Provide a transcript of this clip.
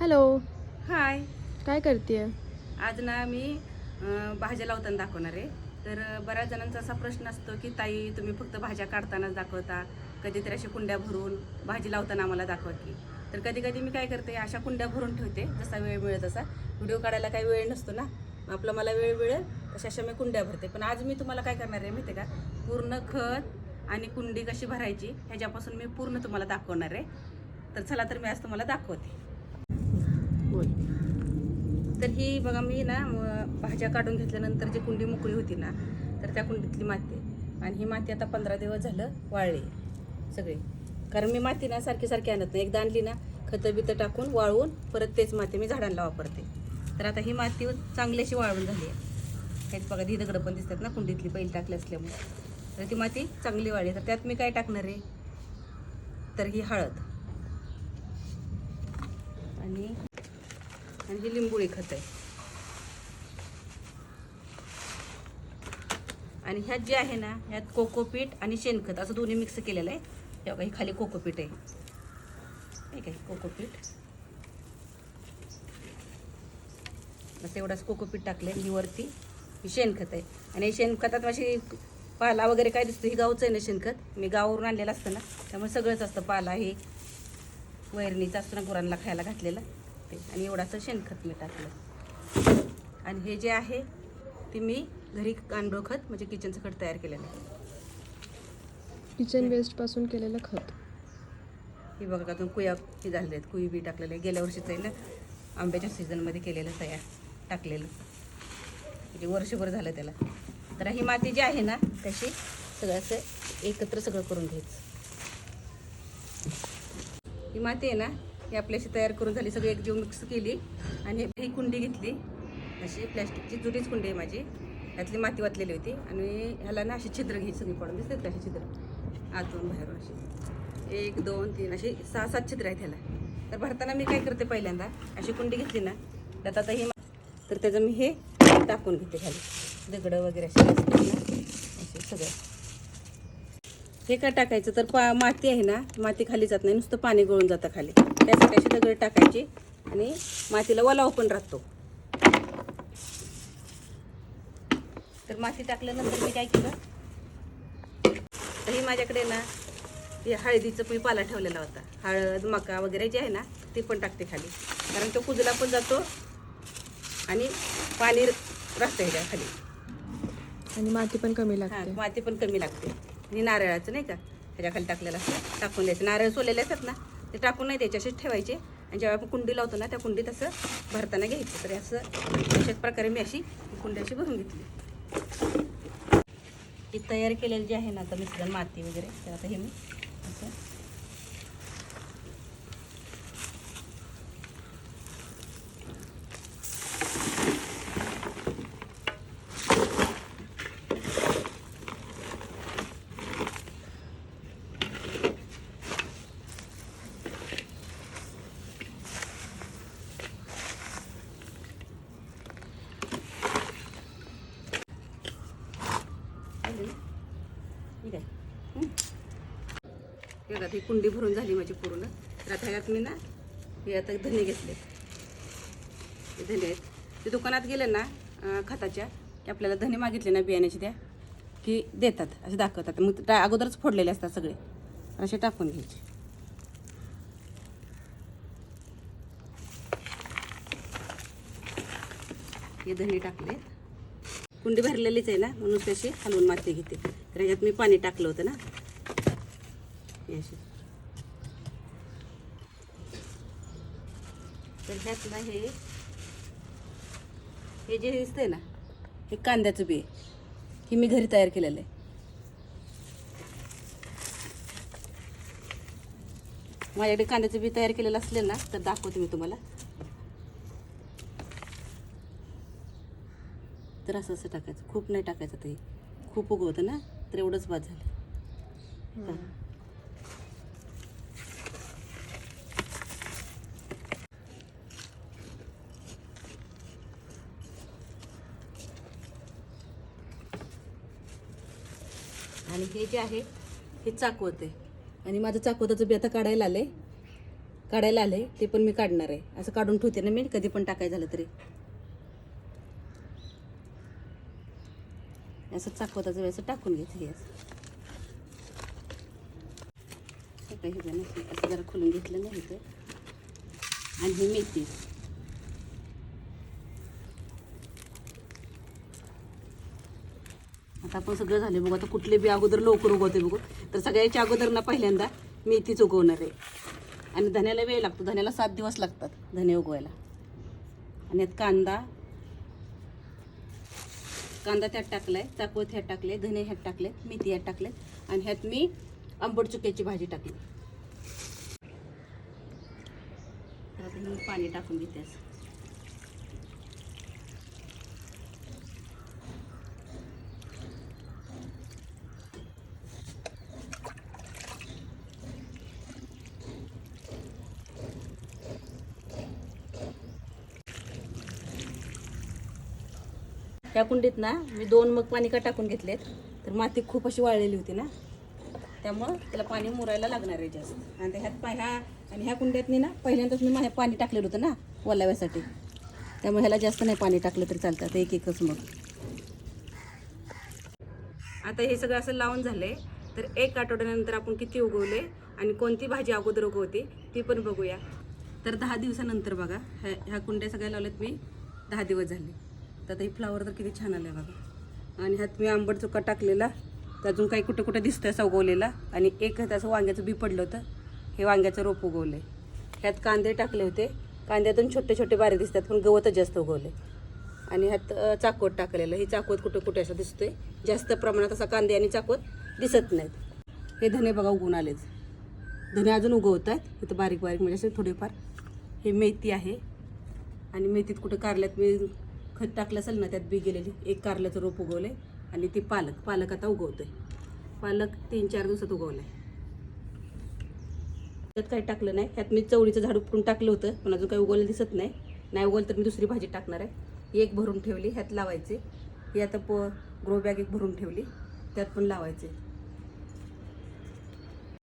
Hello. हाय. काय करते आज ना मी अं, भाज्या लावताना दाखवणार आहे. तर अं, बऱ्याच जणांचा असा प्रश्न असतो की ताई तुम्ही फक्त भाज्या काढतानाच दाखवता? कधीतरी अशा कुंड्या भरून भाजी लावताना आम्हाला दाखवा की. तर कधी कधी मी काय करते अशा कुंड्या भरून ठेवते जसा वेळ मिळेल तसा. व्हिडिओ काढायला काही वेळ नसतो ना. आपलं मला वेळ मिळेल तशा अशा मी कुंड्या भरते. पण आज मी तुम्हाला काय करणार आहे माहिती आहे का? पूर्ण खत आणि कुंडी कशी भरायची ह्याच्यापासून मी पूर्ण तुम्हाला दाखवणार आहे. तर चला तर मी आज तुम्हाला दाखवते. होय. तर ही बघा मी ना भाज्या काढून घेतल्यानंतर जी कुंडी मोकळी होती ना तर त्या कुंडीतली माती आणि ही माती आता पंधरा दिवस झालं वाळली सगळी. कारण मी माती ना सारखी सारखी आणत नाही. एकदा आणली ना खतं बितं टाकून वाळवून परत तेच माती मी झाडांना वापरते. तर आता ही माती चांगल्याशी वाळून झाली आहे. हेच बघा ही दगडं पण दिसतात ना कुंडीतली बैल टाकली असल्यामुळे. तर ती माती चांगली वाळली. तर त्यात मी काय टाकणार आहे? तर ही हळद. आणि आणि ही लिंबोळी खत आहे. आणि ह्यात जे आहे ना ह्यात कोकोपीट आणि शेणखत असं दोन्ही मिक्स केलेलं आहे. हे बघा ही खाली कोकोपीट आहे. ठीक आहे कोकोपीट असं एवढंच कोकोपीठ टाकलं आहे वरती ही शेणखत आहे. आणि हे शेणखतात माझी पाला वगैरे काय दिसतं ही गावचं आहे ना शेणखत. मी गावावरून आणलेलं असतं ना त्यामुळे सगळंच असतं पाला हे. वैरणीचं असतं ना गुरांना खायला घातलेलं. ते आणि एवढाचं शेणखत मी टाकलं. आणि हे जे आहे ते मी घरी गांडूळ खत म्हणजे किचनचं खत तयार केलेलं आहे. किचन वेस्टपासून केलेलं खत. हे बघा का तुम्ही कुया हे झालेले आहेत. कुई बी टाकलेलं आहे. गेल्या वर्षीचं आहे ना आंब्याच्या सीझनमध्ये केलेलं तयार टाकलेलं. म्हणजे वर्षभर झालं त्याला. तर ही माती जी आहे ना सगळं असं एकत्र सगळं करून घ्यायचं. ही माती आहे ना ही आपल्याशी तयार करून झाली सगळी एक जीव मिक्स केली आणि ही कुंडी घेतली. अशी प्लॅस्टिकची जुडीच कुंडी आहे माझी. त्यातली माती वाचलेली होती आणि ह्याला ना अशी छिद्र घ्यायची सगळी पडून दिसतात अशी छिद्र? आतून बाहेरून अशी. एक दोन तीन अशी सहा सात छिद्र आहेत ह्याला. तर भरताना मी काय करते पहिल्यांदा अशी कुंडी घेतली ना त्यात आता ही मा- तर त्याचं मी हे टाकून घेते खाली. दगडं वगैरे असे असे सगळं. हे काय टाकायचं? तर पा माती आहे ना माती खाली जात नाही नुसतं पाणी गळून जातं खाली. त्यासाठी अशी दगड टाकायची आणि मातीला ओलाव पण राहतो. तर माती टाकल्यानंतर मी काय केलं? तर ही माझ्याकडे ना हे हळदीचं मी पाला ठेवलेला होता. हळद मका वगैरे जे आहे ना ते पण टाकते खाली. कारण तो कुजला पण जातो आणि पाणी राहतं ह्याच्या खाली. आणि माती पण कमी लागते. माती पण कमी लागते. आणि नारळाचं नाही का ह्याच्या खाली टाकलेलं असतं. टाकून द्यायचं. नारळ सोललेले असतात ना ते टाकून नाही द्यायचे असेच ठेवायचे. आणि जेव्हा आपण कुंडी लावतो ना त्या कुंडीत असं भरताना घ्यायचं. तर असं अशाच प्रकारे मी अशी कुंडी अशी भरून घेतली. ही तयार केलेली जी आहे ना आता मिश्रण माती वगैरे तर आता हे मी असं आली ना? ठीक आहे हं? हे बघा ही कुंडी भरून झाली माझी पूर्ण. तर आता ह्यात मी ना हे आता धने घेतले. हे धने आहेत. ते दुकानात गेले ना खताच्या की आपल्याला धने मागितले ना बियाण्याची त्या की देतात असे दाखवतात. मग त्या अगोदरच फोडलेले असतात सगळे. असे टाकून घ्यायचे. हे धने टाकले. कुंडी भरलेलीच आहे ना म्हणून तशी हलवून माती घेते. तर ह्याच्यात मी पाणी टाकलं होतं ना. अशी तर ह्यातला हे हे जे दिसतंय ना हे कांद्याचं बी आहे. हे मी घरी तयार केलेलं आहे. माझ्याकडे कांद्याचं बी तयार केलेलं असले ना तर दाखवते मी तुम्हाला. तर असं असं टाकायचं. खूप नाही टाकायचं ते. खूप उगवतं ना तर एवढंच बाद झालं. आणि हे जे आहे हे चाकवत. आहे आणि माझं चाकवताचं बी आता काढायला आलं आहे काढायला आलं आहे ते पण मी काढणार आहे. असं काढून ठेवते ना मी कधी पण टाकायचं झालं तरी. असं चाकवताचं वेळेस टाकून घेते हे असं. काही हे असं जरा खोलून घेतलं नाही ते आणि ही मेथी. आता आपण सगळं झाले बघू. आता कुठले बी अगोदर लवकर उगवते बघू. तर सगळ्याच्या अगोदर ना पहिल्यांदा मेथीच उगवणार आहे. आणि धन्याला वेळ लागतो. धन्याला सात दिवस लागतात धने उगवायला. आणि यात कांदा. कांदा त्यात टाकलाय चाकवत ह्यात टाकले धने ह्यात टाकले मेथी ह्यात टाकले आणि ह्यात मी आंबट चुक्याची भाजी टाकली. तर आता मी पाणी टाकून घेते ह्या त्या कुंडीत ना मी दोन मग पाणी का टाकून घेतलेत. तर माती खूप अशी वाळलेली होती ना. त्यामुळं त्याला पाणी मुरायला लागणार आहे जास्त. आणि ह्यात पा ह्या आणि ह्या कुंड्यातनी ना पहिल्यांदाच मी माझ्या पाणी टाकलेलं होतं ना ओलाव्यासाठी त्यामुळे ह्याला जास्त नाही पाणी टाकलं तरी चालतं आता एक एकच मग. आता हे सगळं असं लावून झालंय. तर एक आठवड्यानंतर आपण किती उगवले आणि कोणती भाजी अगोदर उगवते ती पण बघूया. तर दहा दिवसानंतर बघा ह्या ह्या कुंड्या सगळ्या लावल्यात मी. दहा दिवस झाले. तर आता हे फ्लावर तर किती छान आलं बघा. आणि ह्यात मी आंबट चुका टाकलेला. तर अजून काही कुठं कुठं दिसतं असं उगवलेला. आणि एक त्याचं वांग्याचं बी पडलं होतं. हे वांग्याचं रोप उगवलं ह्यात कांदे टाकले होते. कांद्यातून छोटे छोटे बारे दिसतात पण गवतच जास्त उगवले आणि ह्यात चाकवत टाकलेलं. हे चाकवत कुठं कुठे असं दिसतोय. जास्त प्रमाणात असा कांदे आणि चाकवत दिसत नाहीत. हे धने बघा उगवून आलेच धने अजून उगवत आहेत इथं बारीक बारीक म्हणजे असे थोडेफार. हे मेथी आहे. आणि मेथीत कुठं कारल्यात मी खत टाकलं असेल ना त्यात बी गेलेली. एक कारल्याचं रोप उगवलं आहे आणि ती पालक पालक आता उगवतो आहे पालक तीन चार दिवसात उगवलाय. त्यात काही टाकलं नाही. त्यात मी चवळीचं झाड उपटून टाकलं होतं पण अजून काही उगवलं दिसत नाही. नाही उगवलं तर मी दुसरी भाजी टाकणार आहे. एक भरून ठेवली ह्यात लावायचे. ही आता प ग्रो बॅग एक भरून ठेवली त्यात पण लावायचे.